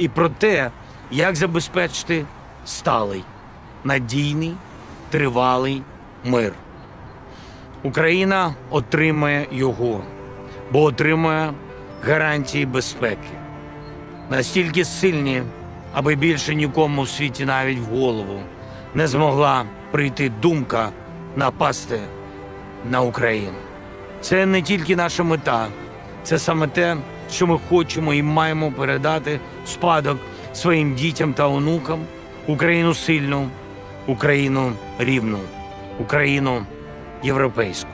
і про те, як забезпечити сталий, надійний, тривалий мир. Україна отримає його, бо отримує гарантії безпеки. Настільки сильні, аби більше нікому в світі навіть в голову не змогла прийти думка напасти на Україну. Це не тільки наша мета, це саме те, що ми хочемо і маємо передати спадок своїм дітям та онукам Україну сильну, Україну рівну, Україну європейську,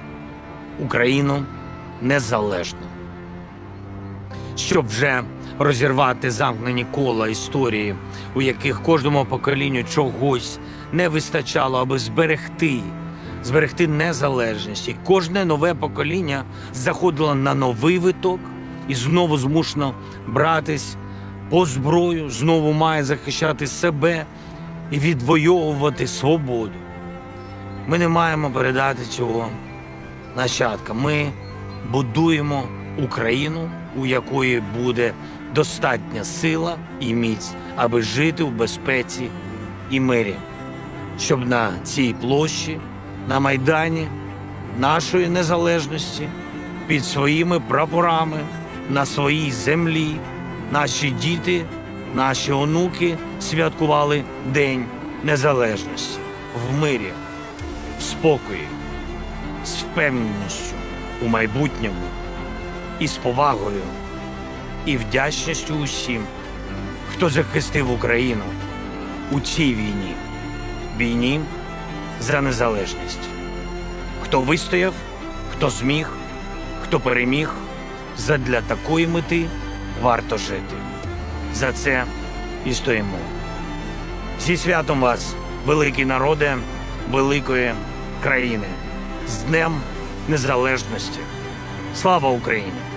Україну незалежну. Щоб вже розірвати замкнені кола історії, у яких кожному поколінню чогось не вистачало, аби зберегти, зберегти незалежність. І кожне нове покоління заходило на новий виток і знову змушено братись по зброю, знову має захищати себе і відвоювати свободу. Ми не маємо передати цього нащадкам. Ми будуємо Україну, у якої буде достатня сила і міць, аби жити в безпеці і мирі, щоб на цій площі, на майдані нашої незалежності, під своїми прапорами, на своїй землі, наші діти, наші онуки святкували День Незалежності. В мирі, в спокої, з впевненістю у майбутньому і з повагою і вдячністю усім, хто захистив Україну у цій війні, війні за незалежність. Хто вистояв, хто зміг, хто переміг, задля такої мети варто жити. За це і стоїмо. Зі святом вас, великий народе великої країни, з Днем Незалежності. Слава Україні!